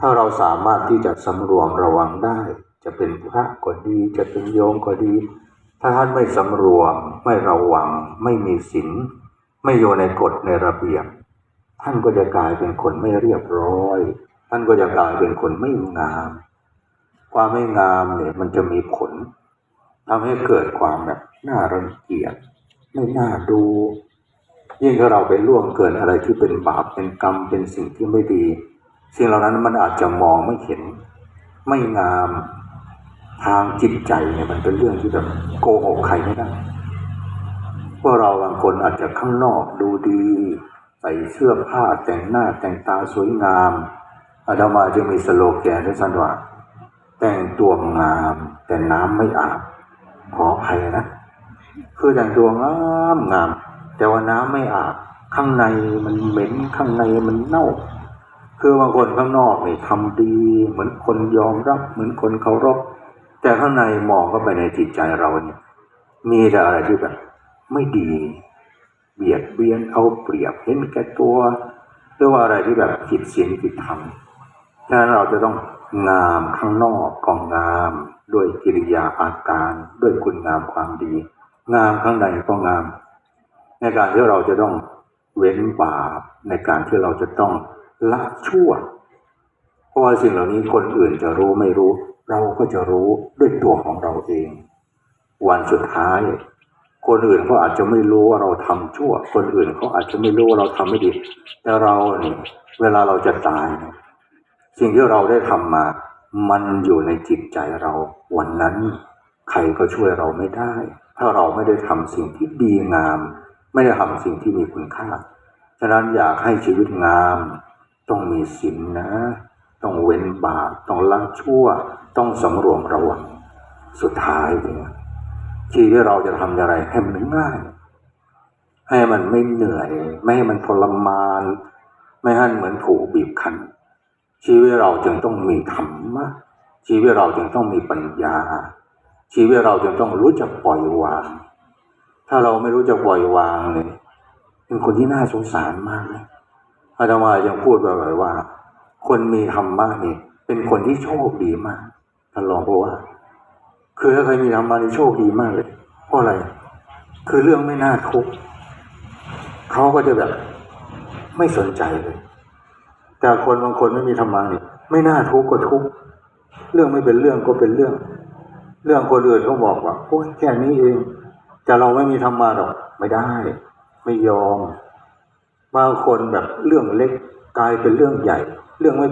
ถ้าเราสามารถที่จะสำรวมระวังได้ จะเป็นพระก็ดี จะเป็นโยมก็ดี ถ้าท่านไม่สำรวม ไม่ระวัง ไม่มีศีลไม่อยู่ในกฎในระเบียบ ท่านก็จะกลายเป็นคนไม่เรียบร้อย ท่านก็จะกลายเป็นคนไม่งาม ความไม่งามเนี่ยมันจะมีผลทำให้เกิดความแบบน่ารังเกียจไม่น่าดู ยิ่งถ้าเราไปล่วงเกินอะไรที่เป็นบาปเป็นกรรมเป็นสิ่งที่ไม่ดี สิ่งเหล่านั้นมันอาจจะมองไม่เห็น ไม่งามทางจิตใจเนี่ยมันเป็นเรื่องที่แบบโกหกใครไม่ได้พวกเราบางคนอาจจะข้างนอกดูดี ใส่เสื้อผ้าแต่งหน้าแต่งตาสวยงามอาตมาจะมีสโลแกนที่สั้นว่าแต่งตัวงามแต่น้ำไม่อาบขออภัยนะคือแต่งตัวงามงาม แต่ว่าน้ำไม่อาบข้างในมันเหม็นข้างในมันเน่า คือบางคนข้างนอกนี่ทำดี เหมือนคนยอมรับ เหมือนคนเคารพ แต่ข้างในมองเข้าไปในจิตใจเราเนี่ย มีแต่อะไรที่แบบไม่ดี เบียดเบียนเอาเปรียบเห็นแก่ตัวหรือว่าอะไรที่แบบผิดศีลผิดธรรมฉะนั้นเราจะต้องงามข้างนอกก็งาม ด้วยกิริยาอาการด้วยคุณงามความดี งามข้างในก็งาม ในการที่เราจะต้องเว้นบาปในการที่เราจะต้อง ละชั่ว เพราะว่าสิ่งเหล่านี้คนอื่นจะรู้ไม่รู้ เราก็จะรู้ด้วยตัวของเราเอง วันสุดท้าย คนอื่นเขาอาจจะไม่รู้ว่าเราทำชั่ว คนอื่นเขาอาจจะไม่รู้ว่าเราทำไม่ดี แต่เราเนี่ยเวลาเราจะตาย สิ่งที่เราได้ทำมา มันอยู่ในจิตใจเรา วันนั้น ใครก็ช่วยเราไม่ได้ ถ้าเราไม่ได้ทำสิ่งที่ดีงาม ไม่ได้ทำสิ่งที่มีคุณค่าฉะนั้นอยากให้ชีวิตงาม ต้องมีศีลนะ ต้องเว้นบาปต้องละชั่ว ต้องสำรวมระวัง สุดท้ายเนี่ยชีวิตเราจะทำอะไรให้มันง่าย ให้มันไม่เหนื่อย ไม่ให้มันทรมาน ไม่ให้มันเหมือนถูกบีบคั้นชีวิตเราจึงต้องมีธรรมะชีวิตเราจึงต้องมีปัญญา ชีวิตเราจึงต้องรู้จักปล่อยวาง ถ้าเราไม่รู้จักปล่อยวางเลยเป็นคนที่น่าสงสารมากเลย อาตมายังพูดบ่อยๆว่า คนมีธรรมะนี่เป็นคนที่โชคดีมากท่านลองบอกว่า คือถ้าใครมีธรรมะนี่โชคดีมากเลย เพราะอะไร คือเรื่องไม่น่าทุกข์เขาก็จะแบบไม่สนใจเลย แต่คนบางคนไม่มีธรรมะนี่ไม่น่าทุกข์ก็ทุกข์เรื่องไม่เป็นเรื่องก็เป็นเรื่อง เรื่องคนอื่นเขาบอกว่าโอ้ยแค่นี้เองแต่เราไม่มีธรรมะหรอกไม่ได้ ไม่ยอม บางคนแบบเรื่องเล็กกลายเป็นเรื่องใหญ่ เรื่องไม่